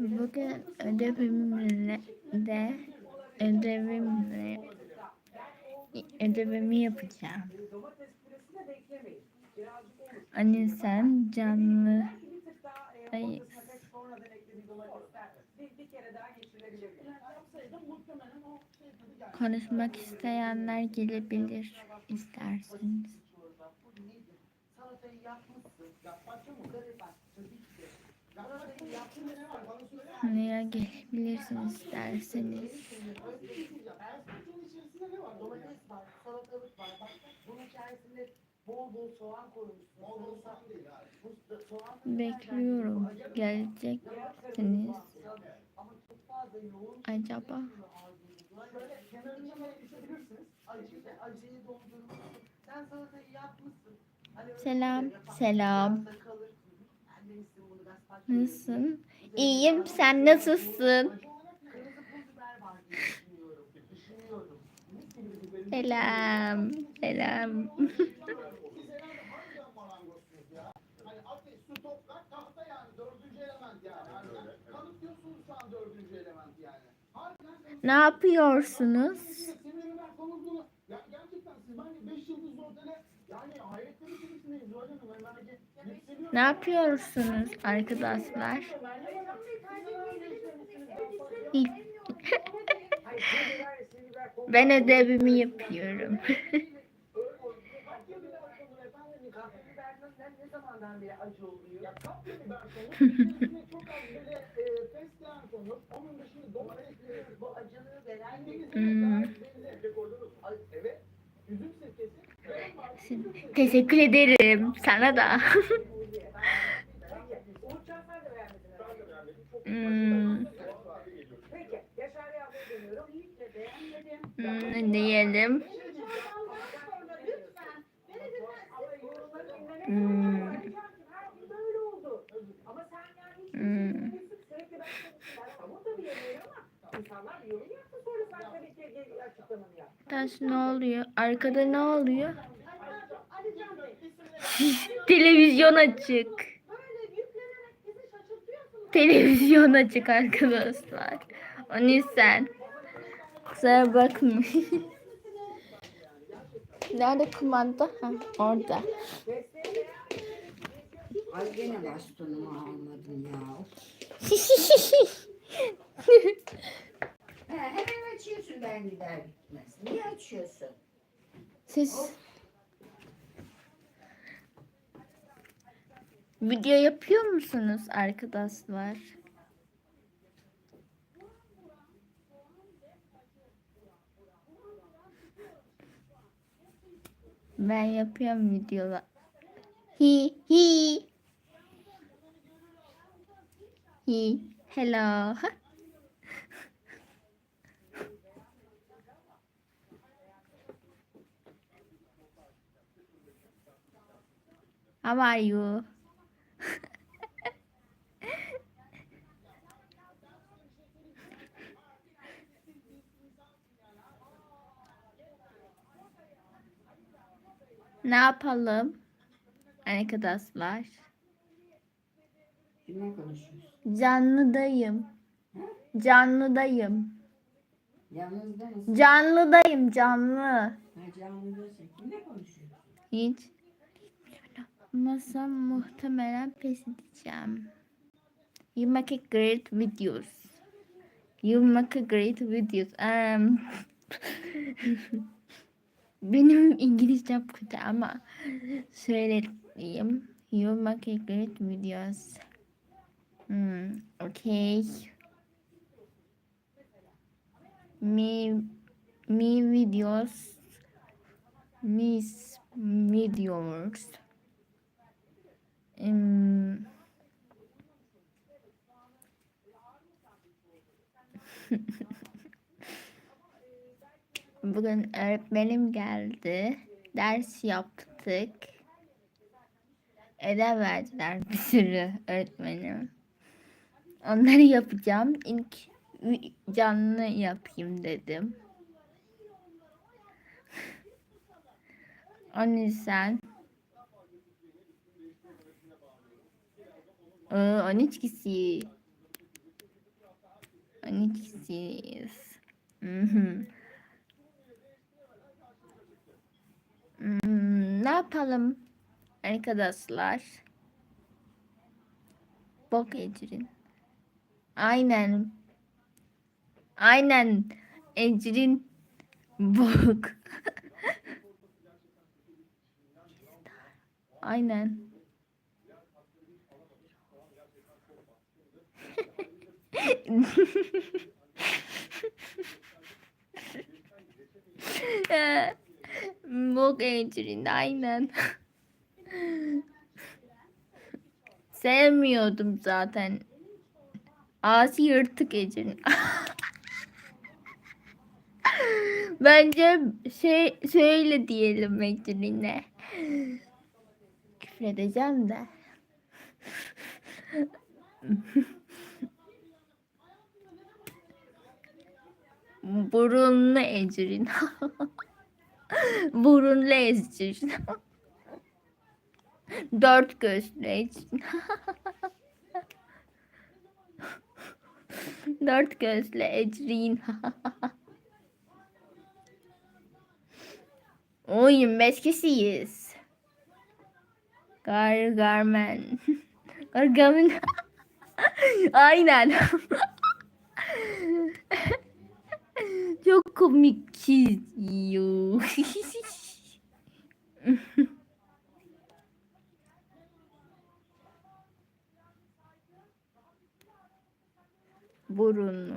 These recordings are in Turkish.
Bugün ödevimle de ödevimle ödevimi yapacağım. Anne sen canlı Ay, konuşmak isteyenler gelebilir isterseniz. Neye gelebilirsiniz isterseniz. Bekliyorum. Geleceksiniz. Acaba böyle Selam, selam. biraz da kalır. Ben demiştim bunu gazpacho Nasılsın? İyiyim. Sen nasılsın? Kırmızı pul biber var dışında domates e, Bu acılığı veren Hmm. Teşekkür ederim. Sana da. Uğurcan sen de beğenmedin Hmm. Hiç de beğenmedim. hmm. Hmm. Hmm. Taş ne oluyor? Arkada ne oluyor? Televizyon açık. Televizyon açık arkadaşlar. Onu sen. Kusura bakma. Nerede kumanda? Ha, orada. Ay gene bastonumu almadım ya. He, hemen açıyorsun ben gider gitmez. Niye açıyorsun? Siz video yapıyor musunuz arkadaşlar? Ben yapıyorum videolar. Hi hi. Hi. Hello. How are you? Ne yapalım? Arkadaşlar. Kimle konuşuyorsun? Canlıdayım. Canlıdayım. Yalnız da mısın? Canlıdayım canlı. Ha, canlıdasın. Kimle konuşuyorsun? Hiç. Masam muhtemelen pes edeceğim. You make a great videos. You make a great videos. Um, benim İngilizcem kötü ama söyleyeyim. You make great videos. Hmm, okay. Me, me videos. Mis videos. Hmm. Bugün öğretmenim geldi. Ders yaptık. Ödev verdiler bir sürü öğretmenim. Onları yapacağım. İlk canlı yapayım dedim. O yüzden Ee, 12 kişi. 12'siz. Mhm. Hmm, ne yapalım arkadaşlar? Bok Ecrin. Aynen. Aynen. Ecrin bok. Aynen. Bok Ecrin aynen. Sevmiyordum zaten. Ağzı yırtık Ecrin. Bence şey şöyle diyelim Ecrin'e. Küfür edeceğim de. Burunlu Ecrin. Burunlu Ecrin. Dört gözlü Ecrin. Dört gözlü Ecrin. O 25 kişiyiz. Gargarmen. Gargamen. Aynen. Çok komik çiziyor. Burunlu.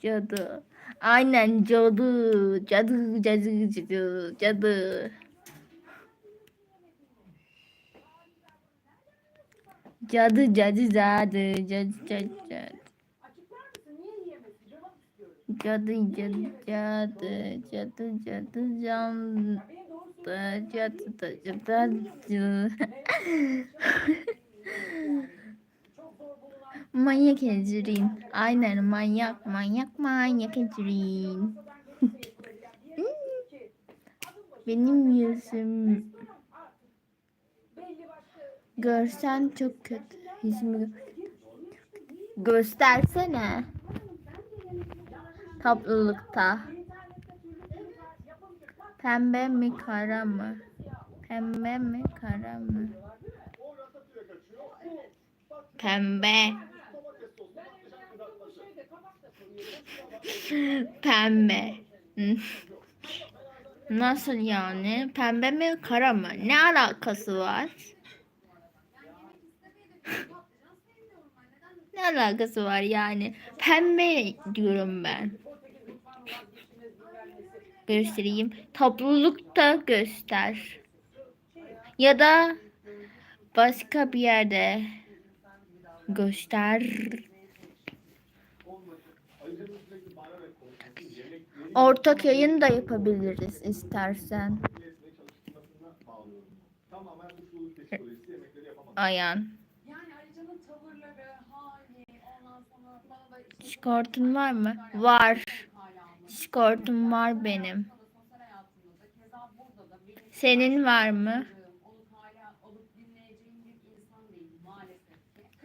Cadı. Aynen cadı. Cadı, cadı, cadı, cadı. Cadı, cadı, cadı, cadı, cadı, cadı. Açıklar mısın? Niye yiyemesin? Cevap istiyorum. Cadı, cadı, cadı, cadı, cadı, can, cadı, cadı, cadı. Bulunan Manyak Ecrin. Aynen manyak, manyak, manyak Ecrin. Benim yüzüm görsen çok kötü. Yüzümü gö- göstersene. Toplulukta. Pembe mi kara mı? Pembe mi kara mı? Pembe. Pembe. Nasıl yani? Pembe mi kara mı? Ne alakası var? Ne alakası var yani? Pembe diyorum ben. Göstereyim. Toplulukta göster. Ya da başka bir yerde göster. Ortak yayın da yapabiliriz istersen. Ayan. Discord'un var mı? Var. Discord'um var benim. Senin var mı?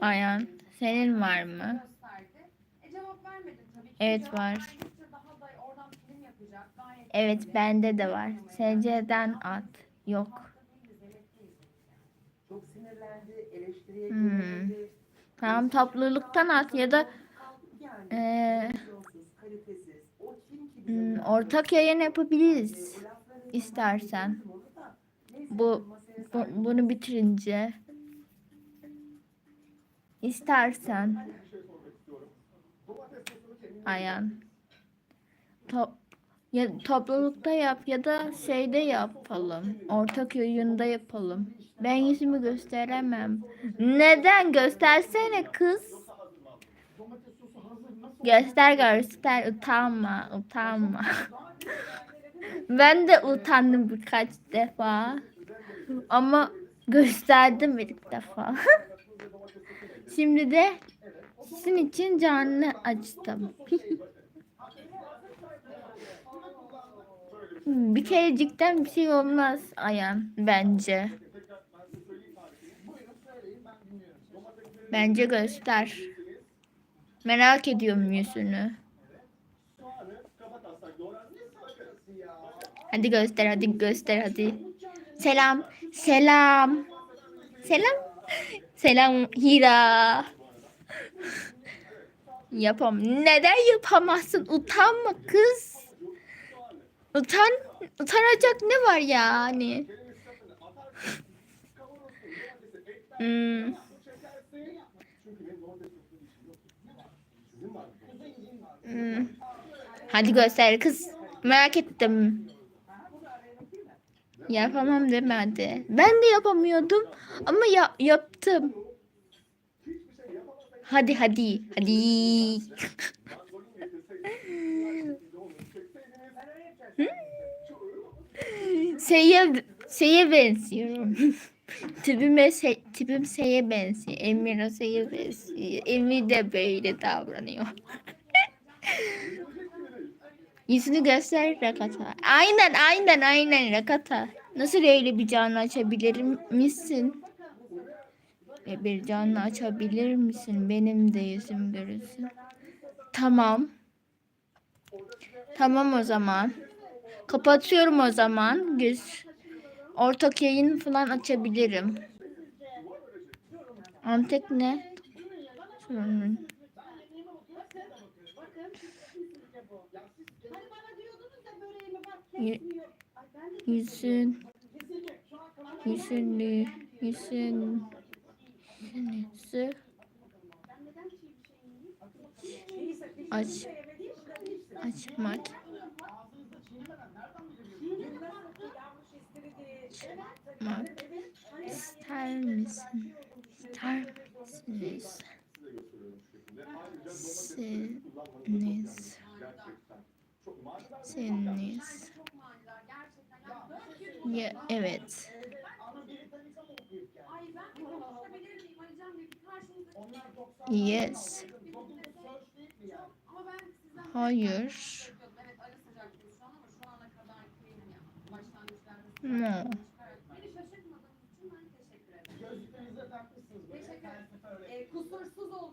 Ayan. Senin var mı? E. Evet, var. Evet bende de var. SC'den at. Yok. Hmm. Tamam topluluktan at ya da Yani hmm, ortak yayın yapabiliriz. İstersen. Bu, bu bunu bitirince istersen Ayan. Top, ya toplulukta yap ya da şeyde yapalım. Ortak yayında yapalım. Ben yüzümü gösteremem. Neden? Göstersene kız. Göster göster. Utanma. Utanma. ben de utandım birkaç defa. Ama gösterdim ilk defa. Şimdi de sizin için canlı açtım. bir kerecikten bir şey olmaz Ayan bence. Bence göster. Merak ediyorum yüzünü. Hadi göster hadi göster hadi. Selam. Selam. Selam. Selam Hira. Yapam. Neden yapamazsın? Utanma kız. Utan utanacak ne var yani? Hmm. Çünkü benim domates soslu işim yok. Sizin var. Sizin var. Hmm. Hadi göster kız. Merak ettim. Yapamam deme hadi. Ben de yapamıyordum ama ya- yaptım. Hadi hadi hadi. Seye, seye benziyorum. Tipime se, tipim seye benziyor. Emir seye benziyor. Emir de böyle davranıyor. Yüzünü göster Rakata. Aynen aynen aynen Rakata. Nasıl öyle bir canlı açabilir misin? E, bir canlı açabilir misin? Benim de yüzüm görünsün. Tamam. Tamam o zaman. Kapatıyorum o zaman. Göz. Ortak yayın falan açabilirim. Antek ne? Hmm. Yüzün yüzünü yüzün. Yüzünüzü aç açmak ister misin? İster misiniz? Siniz. Siniz. Çok manidar gerçekten. Ya, Ya, evet. Ay ben konuşabilir miyim Alican Bey? Karşınızda Yes. ama ben sizden Hayır. Yok, evet ara sıcaklığız şu an ama şu ana ya. No. Teşekkür ederim. Felsefe öyle. Ee, kusursuz olun